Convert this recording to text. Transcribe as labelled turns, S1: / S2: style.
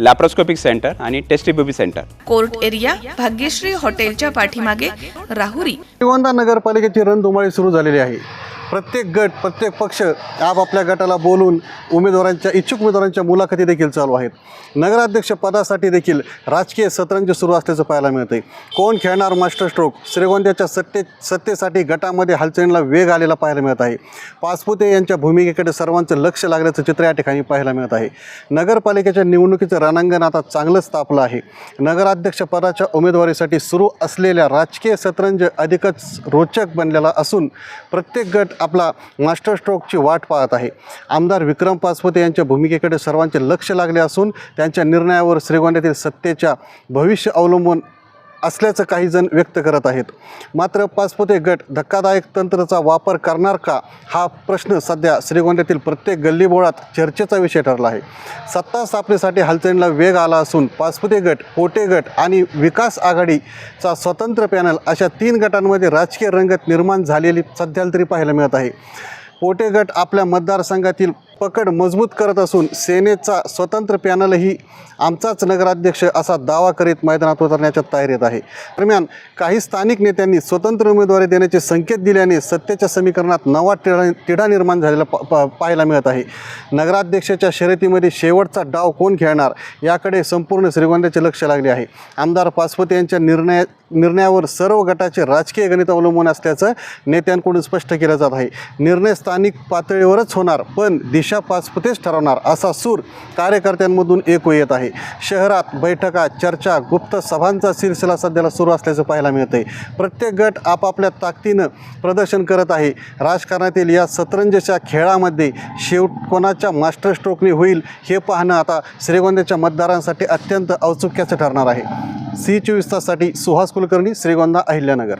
S1: Laparoscopic centre आणि test tube baby centre
S2: court area Bhagyashree हॉटेलच्या पाठीमागे राहुरी.
S3: श्रीगोंदा नगरपालिकेची रणधुमाळी सुरू झालेली आहे. प्रत्येक गट प्रत्येक पक्ष आपापल्या गटाला बोलून उमेदवारांच्या इच्छुक उमेदवारांच्या मुलाखती देखील चालू आहेत. नगराध्यक्ष पदासाठी देखील राजकीय सतरंज सुरू असल्याचं पाहायला मिळते कोण खेळणार मास्टर स्ट्रोक श्रीगोंद्याच्या सत्ते सत्तेसाठी गटामध्ये हालचालीला वेग आलेला पाहायला मिळत आहे. पाचपुते यांच्या भूमिकेकडे सर्वांचं लक्ष लागल्याचं चित्र या ठिकाणी पाहायला मिळत आहे. नगरपालिकेच्या निवडणुकीचं रणांगण आता चांगलंच तापलं आहे. नगराध्यक्ष पदाच्या उमेदवारीसाठी सुरू असलेल्या राजकीय सतरंज अधिकच रोचक बनलेला असून प्रत्येक गट आपला मास्टर स्ट्रोकची वाट पाहत आहे. आमदार विक्रम पासपते यांच्या भूमिकेकडे सर्वांचे लक्ष लागले असून त्यांच्या निर्णयावर श्रीगोंद्यातील सत्तेच्या भविष्य अवलंबून असल्याचं काही जण व्यक्त करत आहेत. मात्र पाचपुते गट धक्कादायक तंत्राचा वापर करणार का? हा प्रश्न सध्या श्रीगोंद्यातील प्रत्येक गल्लीबोळात चर्चेचा विषय ठरला आहे. सत्ता स्थापनेसाठी हालचालीला वेग आला असून पाचपुते गट पोटे गट आणि विकास आघाडीचा स्वतंत्र पॅनल अशा तीन गटांमध्ये राजकीय रंगत निर्माण झालेली सध्याला तरी पाहायला मिळत आहे. पोटे गट आपल्या मतदारसंघातील पकड मजबूत करत असून सेनेचा स्वतंत्र पॅनलही आमचाच नगराध्यक्ष असा दावा करीत मैदानात उतरण्याच्या तयारीत आहे. दरम्यान काही स्थानिक नेत्यांनी स्वतंत्र उमेदवारी देण्याचे संकेत दिल्याने सत्तेच्या समीकरणात नवा तिढा तिढा निर्माण झालेला प पाहायला मिळत आहे. नगराध्यक्षाच्या शर्यतीमध्ये शेवटचा डाव कोण खेळणार याकडे संपूर्ण श्रीगोंद्याचे लक्ष लागले आहे. आमदार पाचपते यांच्या निर्णय निर्णयावर सर्व गटाचे राजकीय गणित अवलंबून असल्याचं नेत्यांकडून स्पष्ट केलं जात आहे. निर्णय स्थानिक पातळीवरच होणार पण दिशा पाचपतेच ठरवणार असा सूर कार्यकर्त्यांमधून एकू येत आहे. शहरात बैठका चर्चा गुप्त सभांचा सिलसिला सध्याला सुरू असल्याचं पाहायला मिळतंय. प्रत्येक गट आपापल्या ताकदीनं प्रदर्शन करत आहे. राजकारणातील या सतरंजच्या खेळामध्ये शेवट कोणाच्या मास्टर स्ट्रोकने होईल हे पाहणं आता श्रीगोंद्याच्या मतदारांसाठी अत्यंत औत्सुक्याचं ठरणार आहे. सी चोवीस ताससाठी सुहास कुलकर्णी श्रीगोंदा अहिल्यानगर.